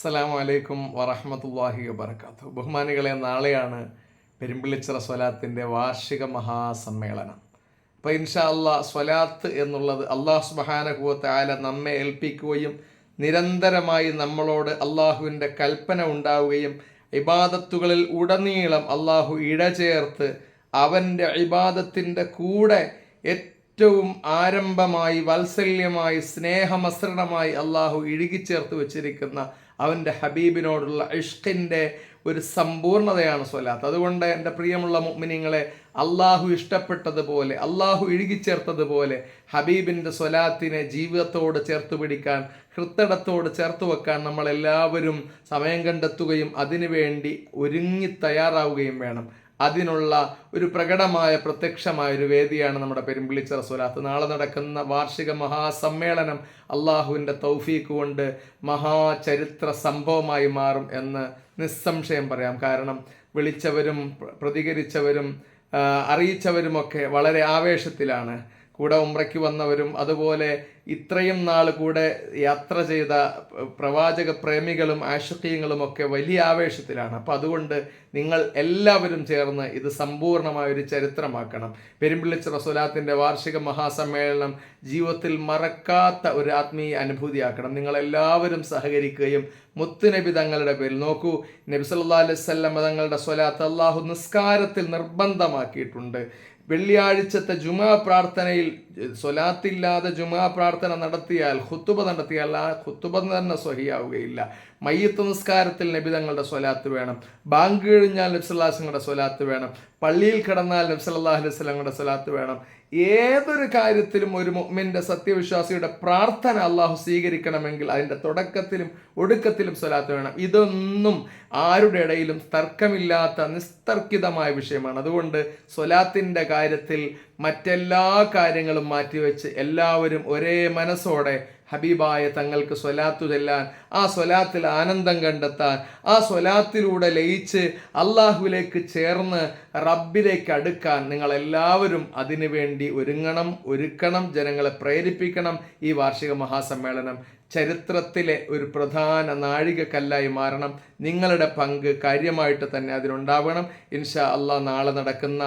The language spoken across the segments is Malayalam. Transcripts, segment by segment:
അസ്സലാമു അലൈക്കും വറഹമത്തല്ലാഹി വബർക്കാത്തു ബഹുമാനികളെ നാളെയാണ് പെരുമ്പിളിച്ചിറ സ്വലാത്തിന്റെ വാർഷിക മഹാസമ്മേളനം. അപ്പോൾ ഇൻഷാ അല്ലാ സ്വലാത്ത് എന്നുള്ളത് അള്ളാഹു സുബഹാനഹുവത്തെ ആല നമ്മെ ഏൽപ്പിക്കുകയും നിരന്തരമായി നമ്മളോട് അള്ളാഹുവിന്റെ കൽപ്പന ഉണ്ടാവുകയും ഇബാദത്തുകളിൽ ഉടനീളം അള്ളാഹു ഇടചേർത്ത് അവന്റെ ഇബാദത്തിന്റെ കൂടെ ഏറ്റവും ആരംഭമായി വാത്സല്യമായി സ്നേഹമസൃണമായി അള്ളാഹു ഇഴുകിച്ചേർത്ത് വെച്ചിരിക്കുന്ന അവന്റെ ഹബീബിനോടുള്ള ഇഷ്കിന്റെ ഒരു സമ്പൂർണതയാണ് സ്വലാത്ത്. അതുകൊണ്ട് എന്റെ പ്രിയമുള്ള മുഅ്മിനീങ്ങളെ അള്ളാഹു ഇഷ്ടപ്പെട്ടതുപോലെ അള്ളാഹു ഇഴുകിച്ചേർത്തതുപോലെ ഹബീബിന്റെ സ്വലാത്തിനെ ജീവിതത്തോട് ചേർത്ത് പിടിക്കാൻ ഹൃത്തടത്തോട് ചേർത്ത് വെക്കാൻ നമ്മളെല്ലാവരും സമയം കണ്ടെത്തുകയും അതിനുവേണ്ടി ഒരുങ്ങി തയ്യാറാവുകയും വേണം. അതിനുള്ള ഒരു പ്രകടമായ പ്രത്യക്ഷമായ ഒരു വേദിയാണ് നമ്മുടെ പെരുമ്പിളിച്ച റസൂലാത്ത് നാളെ നടക്കുന്ന വാർഷിക മഹാസമ്മേളനം അള്ളാഹുവിന്റെ തൗഫീക്ക് കൊണ്ട് മഹാചരിത്ര സംഭവമായി മാറും എന്ന് നിസ്സംശയം പറയാം. കാരണം വിളിച്ചവരും പ്രതികരിച്ചവരും അറിയിച്ചവരുമൊക്കെ വളരെ ആവേശത്തിലാണ്. കൂടെ ഉമ്രയ്ക്ക് വന്നവരും അതുപോലെ ഇത്രയും നാൾ കൂടെ യാത്ര ചെയ്ത പ്രവാചക പ്രേമികളും ആശുക്കീയങ്ങളും ഒക്കെ വലിയ ആവേശത്തിലാണ്. അപ്പം അതുകൊണ്ട് നിങ്ങൾ എല്ലാവരും ചേർന്ന് ഇത് സമ്പൂർണമായ ഒരു ചരിത്രമാക്കണം. പെരുമ്പിള്ളിച്ച റസുലാത്തിന്റെ വാർഷിക മഹാസമ്മേളനം ജീവിതത്തിൽ മറക്കാത്ത ഒരു ആത്മീയ അനുഭൂതിയാക്കണം. നിങ്ങളെല്ലാവരും സഹകരിക്കുകയും മുത്തുനബി തങ്ങളുടെ പേരിൽ നോക്കൂ നബി സല്ലാ അലൈവല്ലം തങ്ങളുടെ സ്വലാത്ത് അള്ളാഹു നിസ്കാരത്തിൽ നിർബന്ധമാക്കിയിട്ടുണ്ട്. വെള്ളിയാഴ്ചത്തെ ജുമാ പ്രാർത്ഥനയിൽ സ്വലാത്തില്ലാതെ ജുമാ പ്രാർത്ഥന നടത്തിയാൽ ഖുത്തുബ നടത്തിയാൽ ആ ഖുത്തുബ തന്നെ സ്വഹിയാവുകയില്ല. മയ്യത്ത് നിസ്കാരത്തിൽ നബിതങ്ങളുടെ സ്വലാത്ത് വേണം. ബാങ്ക് കഴിഞ്ഞാൽ നബ്സല്ലാസങ്ങളുടെ സ്വലാത്ത് വേണം. പള്ളിയിൽ കിടന്നാൽ അലൈഹി സ്വലങ്ങളുടെ സ്വലാത്ത് വേണം. ഏതൊരു കാര്യത്തിലും ഒരു മുഅ്മിന്റെ സത്യവിശ്വാസിയുടെ പ്രാർത്ഥന അള്ളാഹു സ്വീകരിക്കണമെങ്കിൽ അതിന്റെ തുടക്കത്തിലും ഒടുക്കത്തിലും സ്വലാത്ത് വേണം. ഇതൊന്നും ആരുടെ ഇടയിലും തർക്കമില്ലാത്ത നിസ്തർക്കിതമായ വിഷയമാണ്. അതുകൊണ്ട് സ്വലാത്തിന്റെ കാര്യത്തിൽ മറ്റെല്ലാ കാര്യങ്ങളും മാറ്റിവെച്ച് എല്ലാവരും ഒരേ മനസ്സോടെ ഹബീബായ തങ്ങൾക്ക് സ്വലാത്തു ചെല്ലാൻ ആ സ്വലാത്തിൽ ആനന്ദം കണ്ടെത്താൻ ആ സ്വലാത്തിലൂടെ ലയിച്ച് അള്ളാഹുവിലേക്ക് ചേർന്ന് റബ്ബിലേക്ക് അടുക്കാൻ നിങ്ങൾ എല്ലാവരും അതിനുവേണ്ടി ഒരുങ്ങണം ഒരുക്കണം ജനങ്ങളെ പ്രേരിപ്പിക്കണം ഈ വാർഷിക മഹാസമ്മേളനം. ചരിത്രത്തിലെ ഒരു പ്രധാന നാഴികക്കല്ലായി മാറണം. നിങ്ങളുടെ പങ്ക് കാര്യമായിട്ട് തന്നെ അതിനുണ്ടാവണം ഇൻഷാ അള്ളാഹ് നാളെ നടക്കുന്ന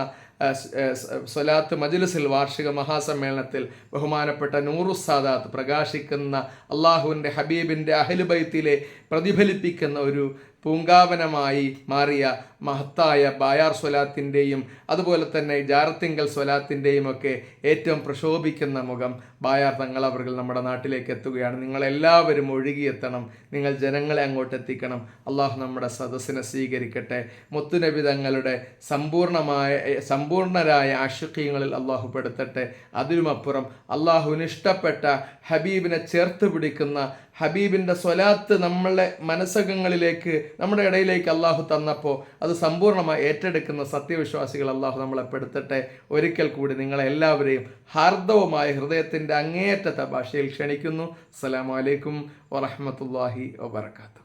സ്വലാത്ത് മജ്ലിസിൽ വാർഷിക മഹാസമ്മേളനത്തിൽ ബഹുമാനപ്പെട്ട നൂറു സാദാത്ത് പ്രകാശിക്കുന്ന അള്ളാഹുവിന്റെ ഹബീബിന്റെ അഹലുബൈത്തിലെ പ്രതിഫലിപ്പിക്കുന്ന ഒരു പൂങ്കാവനമായി മാറിയ മഹത്തായ ബായാർ സ്വലാത്തിന്റെയും അതുപോലെ തന്നെ ജാറത്തിങ്കൽ സ്വലാത്തിന്റെയും ഒക്കെ ഏറ്റവും പ്രശോഭിക്കുന്ന മുഖം ബായാർ തങ്ങൾ അവർ നമ്മുടെ നാട്ടിലേക്ക് എത്തുകയാണ്. നിങ്ങളെല്ലാവരും ഒഴുകിയെത്തണം. നിങ്ങൾ ജനങ്ങളെ അങ്ങോട്ട് എത്തിക്കണം. അള്ളാഹു നമ്മുടെ സദസ്സിനെ സ്വീകരിക്കട്ടെ. മുത്തുനബി തങ്ങളുടെ സമ്പൂർണമായ സമ്പൂർണരായ ആശുഖ്യങ്ങളിൽ അള്ളാഹു പെടുത്തട്ടെ. അതിനുമപ്പുറം അള്ളാഹുവിന് ഇഷ്ടപ്പെട്ട ഹബീബിനെ ചേർത്ത് പിടിക്കുന്ന ഹബീബിന്റെ സ്വലാത്ത് നമ്മളെ മനസ്സകങ്ങളിലേക്ക് നമ്മുടെ ഇടയിലേക്ക് അള്ളാഹു തന്നപ്പോൾ അത് സമ്പൂർണമായി ഏറ്റെടുക്കുന്ന സത്യവിശ്വാസികൾ അള്ളാഹു നമ്മളെ പെടുത്തട്ടെ. ഒരിക്കൽ കൂടി നിങ്ങളെല്ലാവരെയും ഹാർദവുമായ ഹൃദയത്തിന്റെ അങ്ങേയറ്റത്തെ ഭാഷയിൽ ക്ഷണിക്കുന്നു. അസ്സലാമു അലൈക്കും വറഹമത്തല്ലാഹി വബർക്കാത്തു